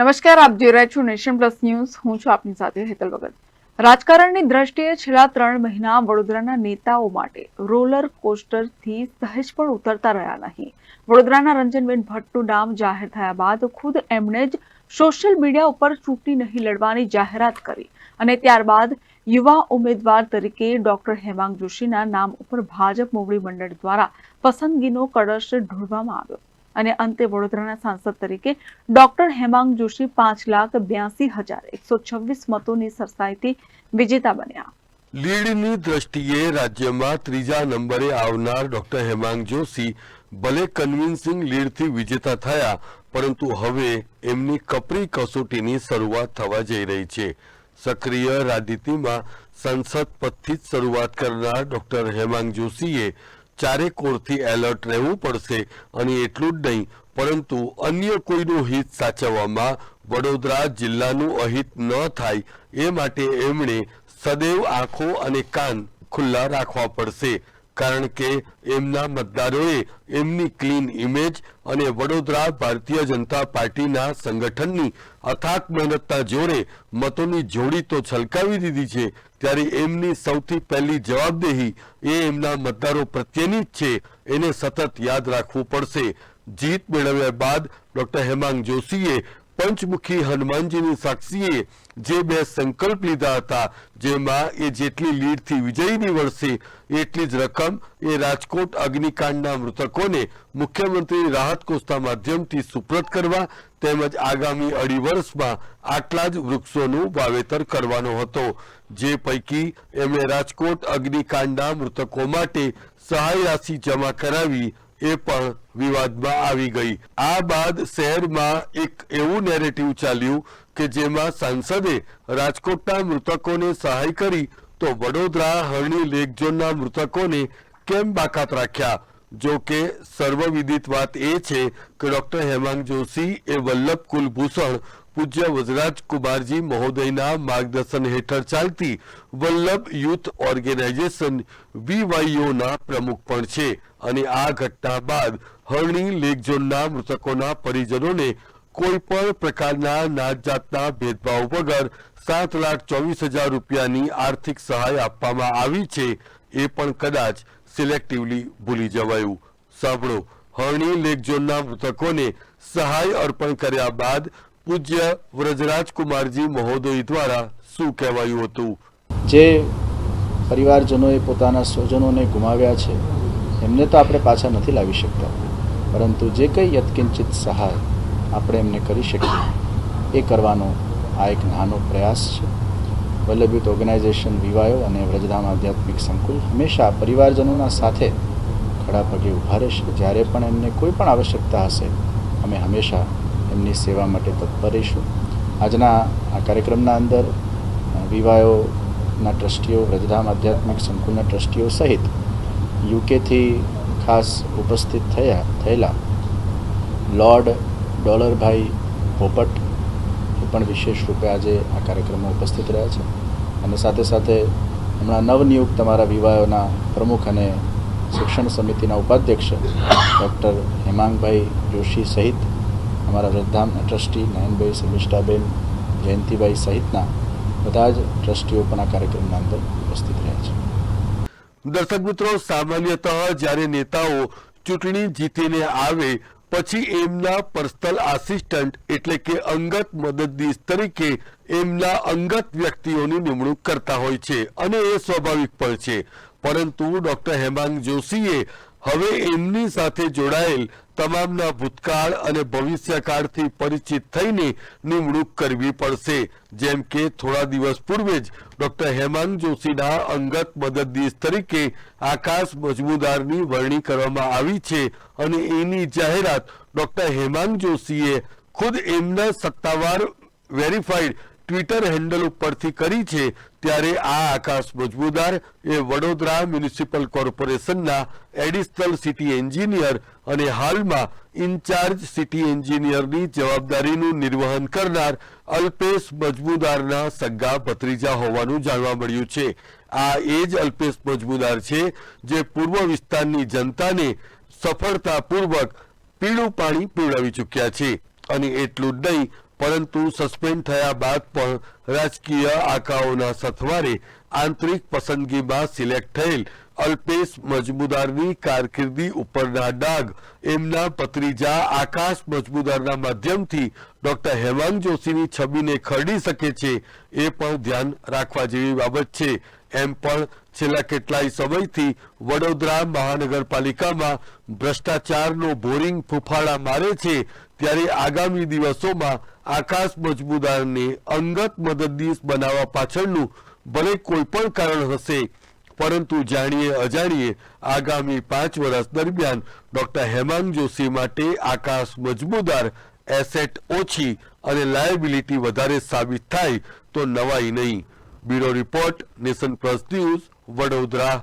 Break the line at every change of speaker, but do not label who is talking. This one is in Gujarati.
નમસ્કાર, આપ જોઈ રહ્યા છો નેશન પ્લસ ન્યૂઝ. હું છું આપની સાથે હેતલ ભગત. રાજકારણની દ્રષ્ટિએ છેલ્લા ત્રણ મહિના વડોદરાના નેતાઓ માટે રોલર કોસ્ટરથી સહેજ પણ ઉતરતા રહ્યા નહીં. વડોદરાના રંજનબેન ભટ્ટનું નામ જાહેર થયા બાદ ખુદ એમણે જ સોશિયલ મીડિયા ઉપર ચૂંટણી નહીં લડવાની જાહેરાત કરી અને ત્યારબાદ યુવા ઉમેદવાર તરીકે ડોક્ટર હેમાંગ જોશીના નામ ઉપર ભાજપ મોવડી મંડળ દ્વારા પસંદગીનો કળશ ઢોળવામાં આવ્યો. અને અંતે વડોદરાના સાંસદ તરીકે ડોક્ટર હેમાંગ જોશી પાંચ લાખ બ્યાસી હજાર એકસો છવ્વીસ મતોની સરસાઈથી વિજેતા બન્યા.
લીડની દ્રષ્ટિએ રાજ્યમાં ત્રીજા નંબરે આવનાર ડોક્ટર હેમાંગ જોશી ભલે કન્વિન્સિંગ લીડથી વિજેતા થયા, પરંતુ હવે એમની કપરી કસોટીની શરૂઆત થવા જઈ રહી છે. સક્રિય રાજનીતિમાં સંસદ પદથી જ શરૂઆત કરનાર ડોક્ટર હેમાંગ જોશીએ ચારે કોરથી એલર્ટ રહેવું પડશે અને એટલું જ નહીં, પરંતુ અન્ય કોઈનું હિત સાચવવામાં વડોદરા જિલ્લાનું અહિત ન થાય, એ માટે એમણે સદૈવ આંખો અને કાન ખુલ્લા રાખવા પડશે. કારણ કે એમના મતદારોએ એમની ક્લીન ઇમેજ અને વડોદરા ભારતીય જનતા પાર્ટીના સંગઠનની અથાક મહેનતના જોરે મતોની જોડી તો છલકાવી દીધી છે, ત્યારે એમની સૌથી પહેલી જવાબદેહી એ એમના મતદારો પ્રત્યેની જ છે. એને સતત યાદ રાખવું પડશે. જીત મેળવ્યા બાદ ડોક્ટર હેમાંગ જોશીએ પંચમુખી હનુમાનજીની સાક્ષીએ જે બે સંકલ્પ લીધા હતા, જેમાં એ જેટલી લીડથી વિજયી નીવડશે, એટલી જ રકમ એ રાજકોટ અગ્નિકાંડના મૃતકોને મુખ્યમંત્રી રાહત કોષના માધ્યમથી સુપ્રત કરવા તેમજ આગામી અઢી વર્ષમાં આટલા જ વૃક્ષોનું વાવેતર કરવાનો હતો. જે પૈકી એમણે રાજકોટ અગ્નિકાંડના મૃતકો માટે સહાય રાશિ જમા કરાવી એ પણ વિવાદમાં આવી ગઈ. આ બાદ શહેરમાં એક એવું નેરેટિવ ચાલ્યું કે જેમાં સાંસદે રાજકોટના મૃતકોને સહાય કરી તો વડોદરા, હરણી લેક ઝોનના મૃતકોને કેમ બાકાત રાખ્યા? જો કે સર્વવિદિત વાત એ છે કે ડોક્ટર હેમાંગ જોશી એ વલ્લભ કુલભૂષણ પૂજ્ય વજરાજ કુમારજી મહોદયના માર્ગદર્શન હેઠળ ચાલતી વલ્લભ યુથ ઓર્ગેનાઇઝેશન વીવાયઓના પ્રમુખ પણ છે. અને આ ઘટના બાદ હરણી લેક ઝોનના મૃતકોના પરિજનોને કોઈ પણ પ્રકારના નાત જાતના ભેદભાવ વગર સાત લાખ ચોવીસ હજાર રૂપિયાની આર્થિક સહાય આપવામાં આવી છે. એ પણ કદાચ સિલેક્ટિવલી ભૂલી જવાયું. સાંભળો, હરણી લેક મૃતકોને સહાય અર્પણ કર્યા બાદ પૂજ્ય વ્રજરાજ કુમારજી મહોદય દ્વારા શું કહેવાયું હતું?
જે પરિવારજનોએ પોતાના સ્વજનોને ગુમાવ્યા છે, એમને તો આપણે પાછા નથી લાવી શકતા. પરંતુ જે કંઈ યત્કિંચિત સહાય આપણે એમને કરી શકીએ, એ કરવાનો આ એક નાનો પ્રયાસ છે. વલ્લભયુત ઓર્ગેનાઇઝેશન વિવાયો અને વ્રજધામ આધ્યાત્મિક સંકુલ હંમેશા પરિવારજનોના સાથે ખડા પગે ઊભા રહેશે. જ્યારે પણ એમને કોઈ પણ આવશ્યકતા હશે, અમે હંમેશા એમની સેવા માટે તત્પર રહીશું. આજના આ કાર્યક્રમના અંદર વિવાયોના ટ્રસ્ટીઓ, વ્રજધામ આધ્યાત્મિક સંકુલના ટ્રસ્ટીઓ સહિત યુકેથી ખાસ ઉપસ્થિત થયા, થયેલા લોર્ડ ડોલરભાઈ પોપટ પણ વિશેષ રૂપે આજે આ કાર્યક્રમમાં ઉપસ્થિત રહ્યા છે. અને સાથે સાથે હમણાં નવનિયુક્ત તમારા વિવાહોના પ્રમુખ અને શિક્ષણ સમિતિના ઉપાધ્યક્ષ ડૉક્ટર હેમાંગભાઈ જોશી સહિત અમારા વૃદ્ધામના ટ્રસ્ટી નયનભાઈ શમિષ્ઠાબેન જયંતિભાઈ સહિતના બધા જ ટ્રસ્ટીઓ પણ આ કાર્યક્રમના અંદર ઉપસ્થિત રહ્યા છે.
દર્શક મિત્રો, સામાન્યતઃ જ્યારે નેતાઓ ચૂંટણી જીતીને આવે પછી એમના પર્સનલ આસિસ્ટન્ટ એટલે કે અંગત મદદનીશ તરીકે એમના અંગત વ્યક્તિઓની નિમણૂક કરતા હોય છે. અને એ સ્વાભાવિક પણ છે. પરંતુ ડોક્ટર હેમાંગ જોશીએ હવે એમની સાથે જોડાયેલ તમામના ભૂતકાળ અને ભવિષ્યકાળથી પરિચિત થઈને નિમણૂક કરવી પડશે. જેમ કે થોડા દિવસ પૂર્વે જ ડોક્ટર હેમાંગ જોશીના અંગત મદદનીશ તરીકે આકાશ મજમુદારની વરણી કરવામાં આવી છે અને એની જાહેરાત ડોક્ટર હેમાંગ જોશીએ ખુદ એમના સત્તાવાર વેરીફાઈડ ટ્વિટર હેન્ડલ ઉપરથી કરી છે, ત્યારે આ આકાશ મજમુદાર એ વડોદરા મ્યુનિસિપલ કોર્પોરેશનના એડિશનલ સિટી એન્જિનિયર અને હાલમાં ઇન્ચાર્જ સિટી એન્જિનિયરની જવાબદારીનું નિર્વહન કરનાર અલ્પેશ મજમુદારના સગા ભત્રીજા હોવાનું જાણવા મળ્યું છે. આ એ જ અલ્પેશ મજમુદાર છે, જે પૂર્વ વિસ્તારની જનતાને સફળતાપૂર્વક પીળું પાણી પીવડાવી ચૂક્યા છે. અને એટલું જ નહીં પરંતુ સસ્પેન્ડ થયા બાદ પણ રાજકીય આંકાઓના સથવારે આંતરિક પસંદગીમાં સિલેક્ટ થયેલ અલ્પેશ મજમુદારની કારકિર્દી ઉપરના ડાઘ. એમના પત્રીજા આકાશ મજમુદારના માધ્યમથી ડોક્ટર હેમાંગ જોશીની છબીને ખરડી શકે છે, એ પણ ધ્યાન રાખવા જેવી બાબત છે. એમ પણ છેલ્લા કેટલાય સમયથી વડોદરા મહાનગરપાલિકામાં ભ્રષ્ટાચારનો બોરિંગ ફૂફાળા મારે છે ત્યારે આગામી દિવસોમાં આકાશ મજમુદારને અંગત મદદનીશ બનાવવા પાછળનું ભલે કોઈ પણ કારણ હશે. પરંતુ જાણીએ અજાણીએ આગામી પાંચ વર્ષ દરમિયાન ડોક્ટર હેમાંગ જોશી માટે આકાશ મજમુદાર એસેટ ઓછી અને લાયબિલિટી વધારે સાબિત થાય તો નવાઈ નહીં. Bureau report nation plus news Vadodara.